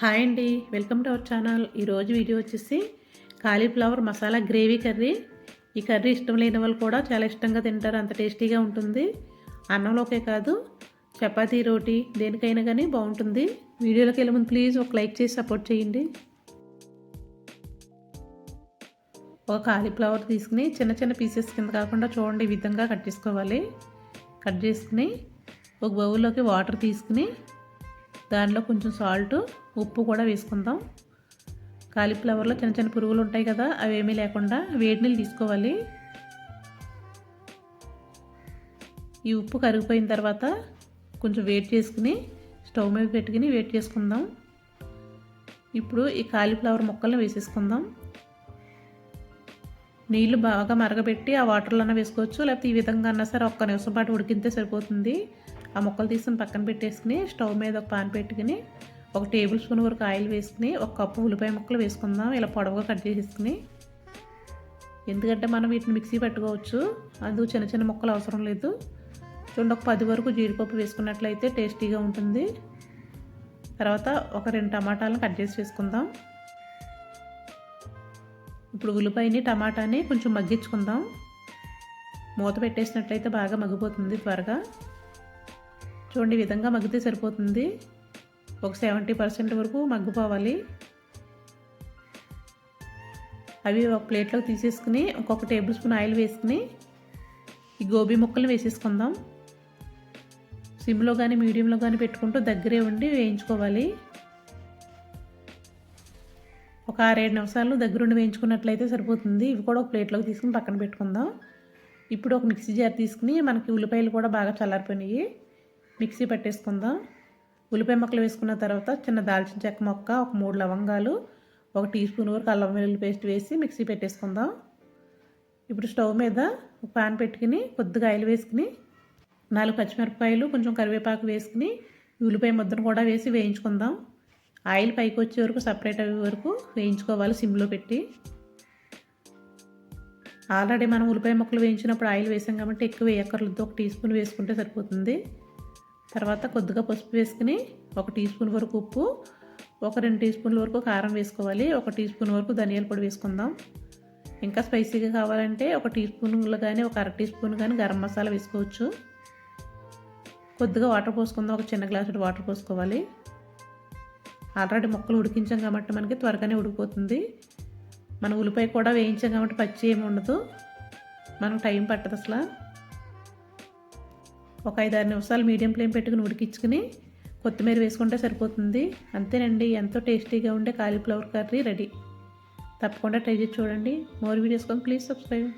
Hi అండి. Welcome to our channel. ఈరోజు video వచ్చేసి కాలీఫ్లవర్ మసాలా గ్రేవీ కర్రీ. ఈ కర్రీ ఇష్టం లేని వాళ్ళు కూడా చాలా ఇష్టంగా తింటారు. అంత టేస్టీగా ఉంటుంది. అన్నంలోకే కాదు చపాతీ రోటీ దేనికైనా కానీ బాగుంటుంది. వీడియోలోకి వెళ్ళే ముందు ప్లీజ్ ఒక లైక్ చేసి సపోర్ట్ చేయండి. ఒక కాలీఫ్లవర్ తీసుకుని చిన్న చిన్న పీసెస్ కింద కాకుండా చూడండి ఈ విధంగా కట్ చేసుకోవాలి. కట్ చేసుకుని ఒక బౌల్లోకి వాటర్ తీసుకుని దానిలో కొంచెం సాల్ట్ ఉప్పు కూడా వేసుకుందాం. కాలీఫ్లవర్లో చిన్న చిన్న పురుగులు ఉంటాయి కదా అవి ఏమీ లేకుండా వేడి నీళ్ళు తీసుకోవాలి. ఈ ఉప్పు కరిగిపోయిన తర్వాత కొంచెం వేడి చేసుకుని స్టవ్ మీద పెట్టుకుని వేడి చేసుకుందాం. ఇప్పుడు ఈ కాలీఫ్లవర్ ముక్కలను వేసేసుకుందాం. నీళ్ళు బాగా మరగబెట్టి ఆ వాటర్లోనే వేసుకోవచ్చు. లేకపోతే ఈ విధంగా అన్నా సరే ఒక్క నిమిషం పాటు ఉడికితే సరిపోతుంది. ఆ ముక్కలు తీసుకుని పక్కన పెట్టేసుకుని స్టవ్ మీద ఒక పాన్ పెట్టుకుని ఒక టేబుల్ స్పూన్ వరకు ఆయిల్ వేసుకుని ఒక కప్పు ఉల్లిపాయ ముక్కలు వేసుకుందాం. ఇలా పొడవుగా కట్ చేసేసుకుని. ఎందుకంటే మనం వీటిని మిక్సీ పెట్టుకోవచ్చు. అందుకు చిన్న చిన్న ముక్కలు అవసరం లేదు. చూడండి ఒక పది వరకు జీడిపప్పు వేసుకున్నట్లయితే టేస్టీగా ఉంటుంది. తర్వాత ఒక రెండు టమాటాలను కట్ చేసి వేసుకుందాం ఇప్పుడు ఉల్లిపాయని టమాటాని కొంచెం మగ్గించుకుందాం. మూత పెట్టేసినట్లయితే బాగా మగ్గిపోతుంది త్వరగా. చూడండి ఈ విధంగా మగ్గితే సరిపోతుంది. ఒక సెవెంటీ పర్సెంట్ వరకు మగ్గిపోవాలి. అవి ఒక ప్లేట్లోకి తీసేసుకుని ఒక్కొక్క టేబుల్ స్పూన్ ఆయిల్ వేసుకుని ఈ గోబీ ముక్కలు వేసేసుకుందాం. సిమ్లో కానీ మీడియంలో కానీ పెట్టుకుంటూ దగ్గరే ఉండి వేయించుకోవాలి. ఒక ఆరేడు నిమిషాలు దగ్గరుండి వేయించుకున్నట్లయితే సరిపోతుంది. ఇవి కూడా ఒక ప్లేట్లోకి తీసుకుని పక్కన పెట్టుకుందాం. ఇప్పుడు ఒక మిక్సీ జార్ తీసుకుని మనకి ఉల్లిపాయలు కూడా బాగా చల్లారిపోయినాయి. మిక్సీ పట్టేసుకుందాం. ఉల్లిపాయ ముక్కలు వేసుకున్న తర్వాత చిన్న దాల్చిన చెక్క మొక్క ఒక మూడు లవంగాలు ఒక టీ స్పూన్ వరకు అల్లం వెల్లుల్లి పేస్ట్ వేసి మిక్సీ పెట్టేసుకుందాం. ఇప్పుడు స్టవ్ మీద ఒక పాన్ పెట్టుకుని కొద్దిగా ఆయిల్ వేసుకుని నాలుగు పచ్చిమిరపకాయలు కొంచెం కరివేపాకు వేసుకుని ఉల్లిపాయ ముద్దను కూడా వేసి వేయించుకుందాం. ఆయిల్ పైకి వచ్చే వరకు సపరేట్ అయ్యే వరకు వేయించుకోవాలి సిమ్లో పెట్టి. ఆల్రెడీ మనం ఉల్లిపాయ ముక్కలు వేయించినప్పుడు ఆయిల్ వేసాం కాబట్టి ఎక్కువ వేయక్కర్లేదు. ఒక టీ స్పూన్ వేసుకుంటే సరిపోతుంది. తర్వాత కొద్దిగా పసుపు వేసుకుని ఒక టీ స్పూన్ వరకు ఉప్పు ఒక రెండు టీ స్పూన్ల వరకు కారం వేసుకోవాలి ఒక టీ స్పూన్ వరకు ధనియాల పొడి వేసుకుందాం. ఇంకా స్పైసీగా కావాలంటే ఒక టీ స్పూన్లో కానీ ఒక అర టీ స్పూన్ కానీ గరం మసాలా వేసుకోవచ్చు. కొద్దిగా వాటర్ పోసుకుందాం ఒక చిన్న గ్లాసు వాటర్ పోసుకోవాలి. ఆల్రెడీ మొక్కలు ఉడికించాం కాబట్టి మనకి త్వరగానే ఉడికిపోతుంది. మన ఉల్లిపాయ కూడా వేయించాం కాబట్టి పచ్చి ఏమి ఉండదు. మనకు టైం పట్టదు అసలు. ఒక ఐదారు నిమిషాలు మీడియం ఫ్లేమ్ పెట్టుకుని ఉడికించుకుని కొత్తిమీర వేసుకుంటే సరిపోతుంది. అంతేనండి ఎంతో టేస్టీగా ఉండే కాలీఫ్లవర్ కర్రీ రెడీ. తప్పకుండా ట్రై చేసి చూడండి. మోర్ వీడియోస్ కోసం ప్లీజ్ సబ్స్క్రైబ్.